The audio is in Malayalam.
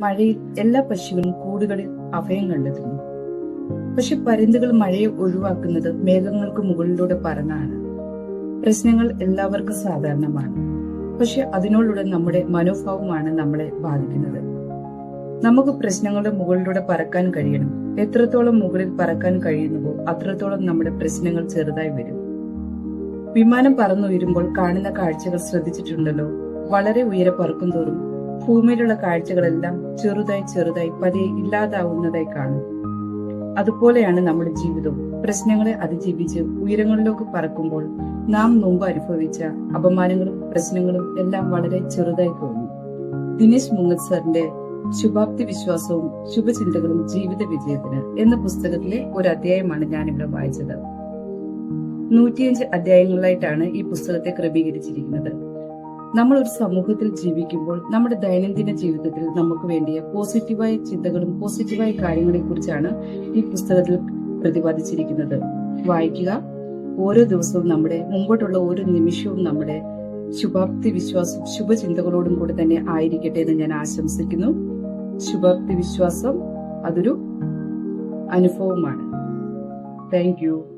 മഴയിൽ എല്ലാ പക്ഷികളും കൂടുകളിൽ അഭയം കണ്ടെത്തുന്നു. പക്ഷെ പരിന്തുകൾ മഴയെ ഒഴിവാക്കുന്നത് മേഘങ്ങൾക്ക് മുകളിലൂടെ പറന്നാണ്. പ്രശ്നങ്ങൾ എല്ലാവർക്കും സാധാരണമാണ്. പക്ഷെ അതിനോടുള്ള നമ്മുടെ മനോഭാവമാണ് നമ്മളെ ബാധിക്കുന്നത്. നമുക്ക് പ്രശ്നങ്ങളുടെ മുകളിലൂടെ പറക്കാൻ കഴിയണം. എത്രത്തോളം മുകളിൽ പറക്കാൻ കഴിയുന്നുവോ അത്രത്തോളം നമ്മുടെ പ്രശ്നങ്ങൾ ചെറുതായി വരും. വിമാനം പറന്നുയരുമ്പോൾ കാണുന്ന കാഴ്ചകൾ ശ്രദ്ധിച്ചിട്ടുണ്ടല്ലോ. വളരെ ഉയരെ പറക്കും തോറും ഭൂമിയിലുള്ള കാഴ്ചകളെല്ലാം ചെറുതായി ചെറുതായി പതിയെ ഇല്ലാതാവുന്നതായി കാണും. അതുപോലെയാണ് നമ്മുടെ ജീവിതവും. പ്രശ്നങ്ങളെ അതിജീവിച്ച് ഉയരങ്ങളിലേക്ക് പറക്കുമ്പോൾ നാം മുമ്പ് അനുഭവിച്ച അപമാനങ്ങളും പ്രശ്നങ്ങളും എല്ലാം വളരെ ചെറുതായി തോന്നും. ദിനേശ് മുങ്ങത് സാറിന്റെ ശുഭാപ്തി വിശ്വാസവും ശുഭചിന്തകളും ജീവിത വിജയത്തിന് എന്ന പുസ്തകത്തിലെ ഒരു അധ്യായമാണ് ഞാനിവിടെ വായിച്ചത്. നൂറ്റിയഞ്ച് അധ്യായങ്ങളിലായിട്ടാണ് ഈ പുസ്തകത്തെ ക്രമീകരിച്ചിരിക്കുന്നത്. നമ്മൾ ഒരു സമൂഹത്തിൽ ജീവിക്കുമ്പോൾ നമ്മുടെ ദൈനംദിന ജീവിതത്തിൽ നമുക്ക് വേണ്ടിയ പോസിറ്റീവായ ചിന്തകളും പോസിറ്റീവായ കാര്യങ്ങളെ കുറിച്ചാണ് ഈ പുസ്തകത്തിൽ പ്രതിപാദിച്ചിരിക്കുന്നത്. വായിക്കുക. ഓരോ ദിവസവും നമ്മുടെ മുമ്പോട്ടുള്ള ഓരോ നിമിഷവും നമ്മുടെ ശുഭാപ്തി വിശ്വാസം ശുഭചിന്തകളോടും കൂടി തന്നെ ആയിരിക്കട്ടെ എന്ന് ഞാൻ ആശംസിക്കുന്നു. ശുഭാപ്തി വിശ്വാസം അതൊരു അനുഭവമാണ്. Thank you.